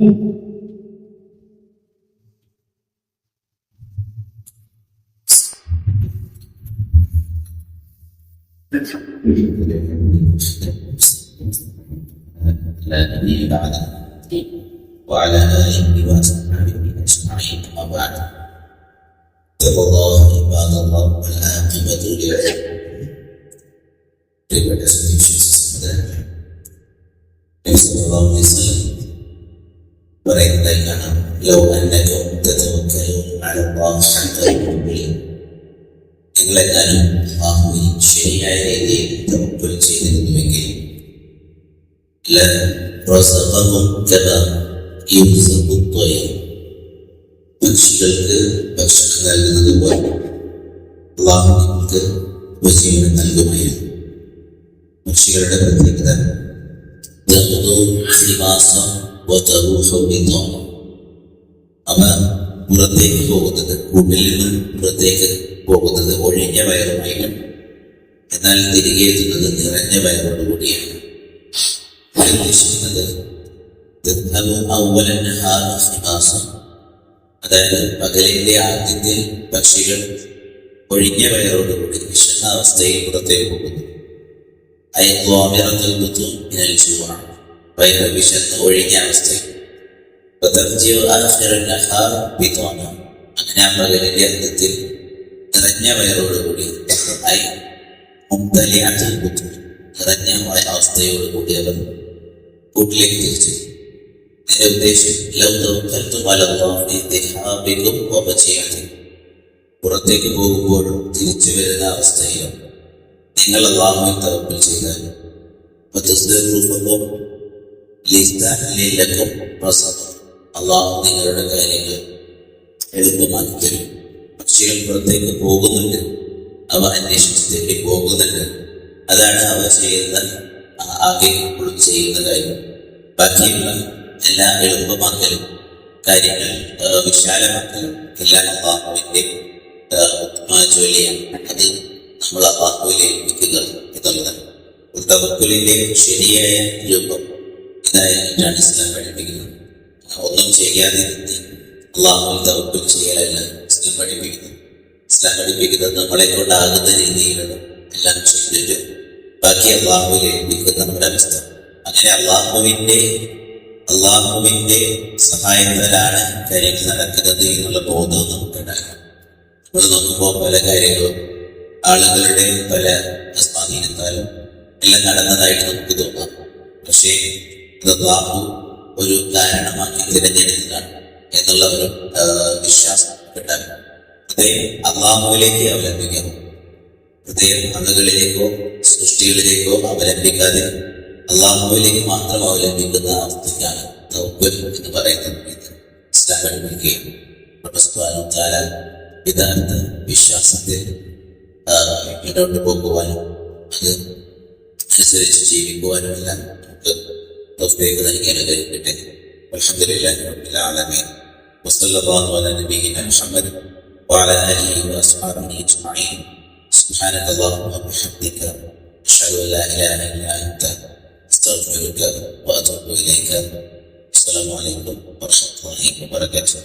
على نبينا بعد وعلى آله وأصحابه أجمعين أما بعد اتقوا الله عباد الله والعاقبة للعلم Terima kasih Yesus dan Yesus Allah Yesus പറയുന്നത് കാണാം law നിങ്ങളെല്ലാവരും ബാഹുവിൽ ശരിയായ രീതിയിൽ തവക്കൽ ചെയ്തിരുന്നുവെങ്കിൽ പക്ഷികൾക്ക് ഭക്ഷണം നൽകുന്നത് പോലെ അള്ളാഹു നിങ്ങൾക്ക് ഉപജീവനം നൽകുമായിരുന്നു. പക്ഷികളുടെ പ്രത്യേകത ദിവസവും ശ്രീവാസം അവ പുറത്തേക്ക് പോകുന്നത് കൂട്ടിൽ നിന്ന് പുറത്തേക്ക് പോകുന്നത് ഒഴിഞ്ഞ വയറുമായാണ് എന്നാൽ തിരികെ എത്തുന്നത് നിറഞ്ഞ വയറോടുകൂടിയാണ്. ഉദ്ദേശിക്കുന്നത് അതായത് പകലിന്റെ ആദ്യത്തിൽ പക്ഷികൾ ഒഴിഞ്ഞ വയറോടുകൂടി വിശന്ന അവസ്ഥയിൽ പുറത്തേക്ക് പോകുന്നു. വയറ് വിശന്ന് ഒഴിഞ്ഞ അവസ്ഥയിൽ. അങ്ങനെ ആ പകലിന്റെ അന്തത്തിൽ നിറഞ്ഞ വയറോടുകൂടി നിറഞ്ഞ അവസ്ഥയോടുകൂടി അവർ കൂട്ടിലേക്ക് തിരിച്ചു. ഇതിന്റെ ഉദ്ദേശം പുറത്തേക്ക് പോകുമ്പോഴും തിരിച്ചു വരുന്ന അവസ്ഥയിലും നിങ്ങൾ അള്ളാഹുവിൽ തവക്കൽ ചെയ്താൽ അള്ളാഹു നിങ്ങളുടെ കാര്യങ്ങൾ എളുപ്പമാക്കി തരും. പക്ഷികൾ പുറത്തേക്ക് പോകുന്നുണ്ട്. അവ അന്വേഷിച്ച് തേടി പോകുന്നുണ്ട്. അതാണ് അവ ചെയ്യുന്ന ആകെ ചെയ്യുന്ന കാര്യം. ബാക്കിയുള്ള എല്ലാ എളുപ്പമാക്കലും കാര്യങ്ങൾ വിശാലമാക്കലും എല്ലാം അള്ളാഹുവിന്റെ ജോലിയാണ്. അത് നമ്മൾ അള്ളാഹുവിൽ എന്നുള്ളതാണ്. തവക്കുലിന്റെ ശരിയായ രൂപം. ഇതായിട്ടാണ് ഇസ്ലാം പഠിപ്പിക്കുന്നത് ഒന്നും ചെയ്യാതെ അള്ളാഹുവിൽ തവക്കുൽ ചെയ്യലല്ല ഇസ്ലാം പഠിപ്പിക്കുന്നത് ഇസ്ലാം പഠിപ്പിക്കുന്നത് നമ്മളെ കൊണ്ടാകുന്ന രീതിയിലുള്ള എല്ലാം ചെയ്തിട്ട് ബാക്കി അള്ളാഹുവിൽ ഏൽപ്പിക്കുന്ന നമ്മുടെ അവസ്ഥ. അങ്ങനെ അള്ളാഹുവിന്റെ അള്ളാഹുവിന്റെ സഹായത്താലാണ് കാര്യങ്ങൾ നടക്കുന്നത് എന്നുള്ള നമുക്ക് നമുക്കുണ്ടാകണം നമ്മൾ നോക്കുമ്പോൾ പല കാര്യങ്ങളും ആളുകളുടെ പല സ്വാധീനത്താലും എല്ലാം നടന്നതായിട്ട് നമുക്ക് തോന്നാം. പക്ഷേ ഇത് അള്ളാഹു ഒരു കാരണമാക്കി തിരഞ്ഞെടുത്തതാണ് എന്നുള്ള ഒരു വിശ്വാസം കിട്ടാൻ ഹൃദയം അള്ളാഹുവിലേക്ക് അവലംബിക്കണം ഹൃദയം ആളുകളിലേക്കോ സൃഷ്ടികളിലേക്കോ അവലംബിക്കാതെ അള്ളാഹുവിലേക്ക് മാത്രം അവലംബിക്കുന്ന അവസ്ഥയ്ക്കാണ് എന്ന് പറയുന്നത്. ഇസ്ലാം പഠിപ്പിക്കുകയും യഥാർത്ഥ വിശ്വാസത്തിൽ മുന്നോട്ട് പോകുവാനും അത് അനുസരിച്ച് ജീവിക്കുവാനും എല്ലാം നമുക്ക് توفيق ذلك إلى ذلك والحمد لله رب العالمين. وصلى الله على نبينا محمد وعلى آله وأصحابه أجمعين. سبحانك اللهم وبحمدك أشهد أن لا إله إلا أنت أستغفرك وأتوب إليك. السلام عليكم ورحمة الله وبركاته.